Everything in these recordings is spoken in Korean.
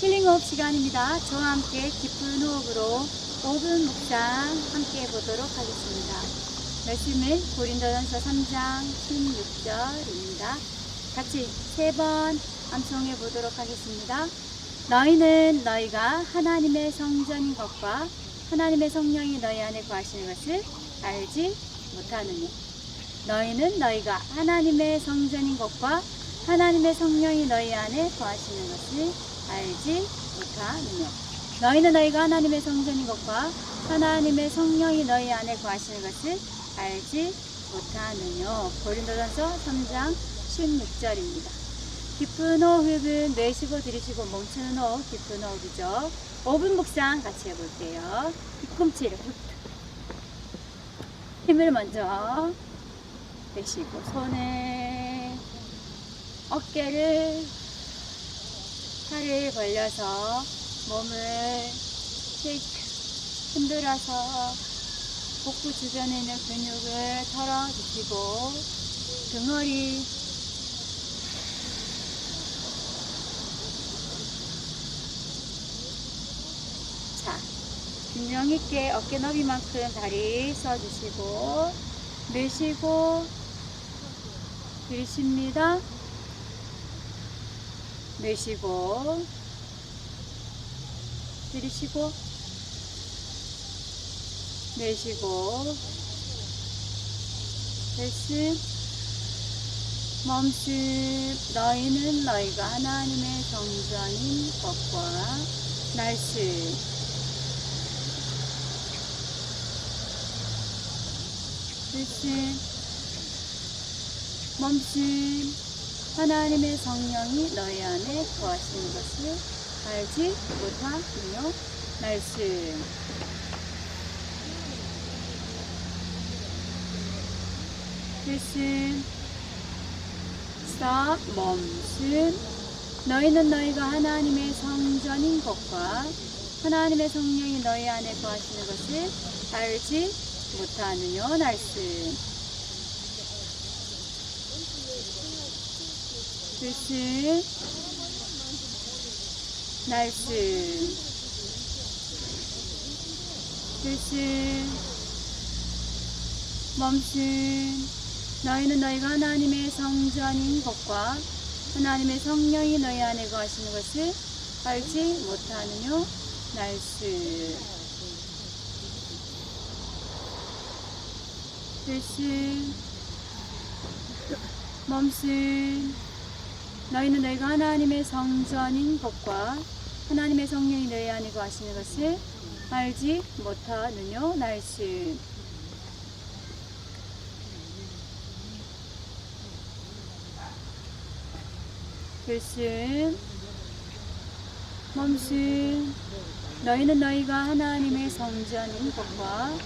힐링호흡 시간입니다. 저와 함께 깊은 호흡으로 5분 묵상 함께 해보도록 하겠습니다. 말씀은 고린도전서 3장 16절입니다. 같이 세 번 암송해 보도록 하겠습니다. 너희는 너희가 하나님의 성전인 것과 하나님의 성령이 너희 안에 거하시는 것을 알지 못하느니 너희는 너희가 하나님의 성전인 것과 하나님의 성령이 너희 안에 거하시는 것을 알지 못하느냐 너희는 너희가 하나님의 성전인 것과 하나님의 성령이 너희 안에 거하시는 것을 알지 못하느냐 고린도전서 3장 16절입니다. 깊은 호흡은 내쉬고 들이쉬고 멈추는 호흡 깊은 호흡이죠. 5분 묵상 같이 해볼게요. 뒤꿈치를 힘을 먼저 내쉬고 손에 어깨를 팔을 벌려서 몸을 쉐이크 흔들어서 복부 주변에 있는 근육을 털어주시고 등허리 자, 균형 있게 어깨 너비만큼 다리 써주시고 내쉬고 들이쉽니다. 내쉬고 들이쉬고 내쉬고 들숨 멈춤 너희는 너희가 하나님의 정전인 것과 날숨 들숨 멈춤 하나님의 성령이 너희 안에 거하시는 것을 알지 못하며 말씀. 들숨 stop 멈춤 너희는 너희가 하나님의 성전인 것과 하나님의 성령이 너희 안에 거하시는 것을 알지 못하느냐 말씀 들숨 날숨 들숨 멈춤 너희는 너희가 하나님의 성전인 것과 하나님의 성령이 너희 안에 거하시는 것을 알지 못하느냐 날숨 들숨 멈춤 너희는 너희가 하나님의 성전인 것과 하나님의 성령이 너희 안에 거하시는 것을 알지 못하느냐 날숨 들숨 멈춤 너희는 너희가 하나님의 성전인 것과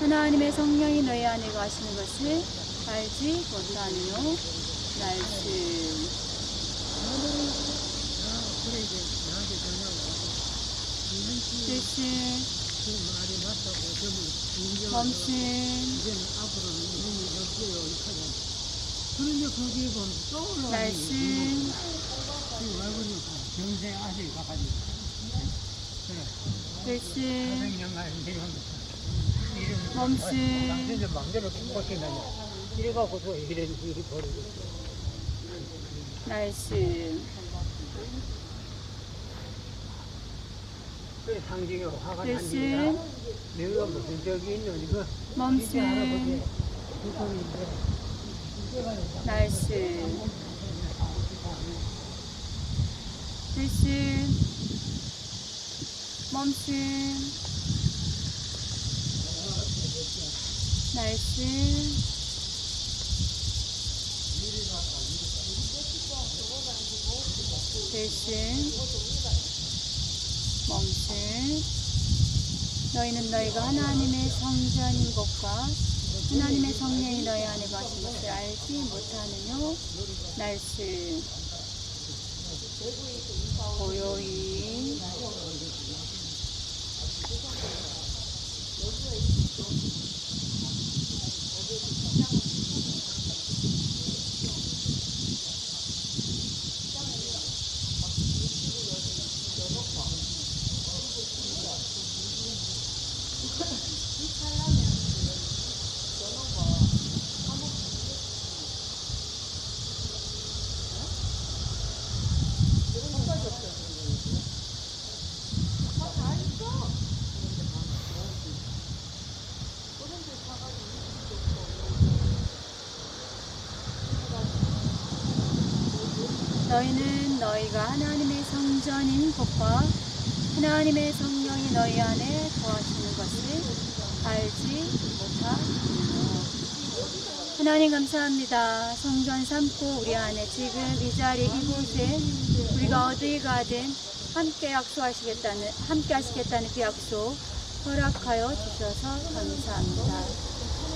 하나님의 성령이 너희 안에 거하시는 것을 알지 못하느냐 날숨 들숨 멈춤 그런데 거기 보면 또 올라가니 날숨 경세 아들 가가지고 그래 내려온다 멈춤 당신들 맘대로 꺾게 나냐 이래 갖고서 이래 이래 버리고 날숨 그 상징이 화가 글쎄. 난다. 내가 무슨 적이 있는 이거 이제 멈춤 할아버지 날숨 들숨 멈춤 날숨 들숨 멈춤 너희는 너희가 하나님의 성전인 것과 하나님의 성령이 너희 안에 거하신 것을 알지 못하느냐 날숨 고요히 너희는 너희가 하나님의 성전인 것과 하나님의 성령이 너희 안에 거하시는 것을 알지 못하느냐. 하나님 감사합니다. 성전 삼고 우리 안에 지금 이 자리 이곳에 우리가 어디 가든 함께 약속하시겠다는 함께 하시겠다는 그 약속 허락하여 주셔서 감사합니다.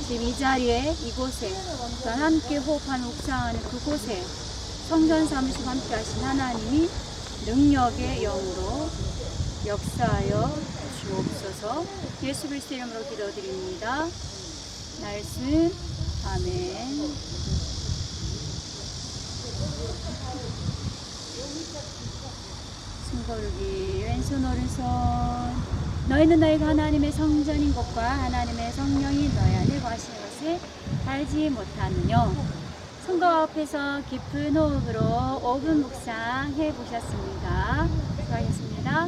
지금 이 자리에 이곳에 또한 함께 호흡하는 묵상하는 그곳에 성전 삼으시고 함께 하신 하나님이 능력의 영으로 역사하여 주옵소서 예수 그리스도 이름으로 기도드립니다. 말씀 아멘. 숨고르기 왼손 오른손 너희는 너희가 하나님의 성전인 것과 하나님의 성령이 너희 안에 거하시는 것을 알지 못하느뇨 성과 앞에서 깊은 호흡으로 5분 묵상 해 보셨습니다. 수고하셨습니다.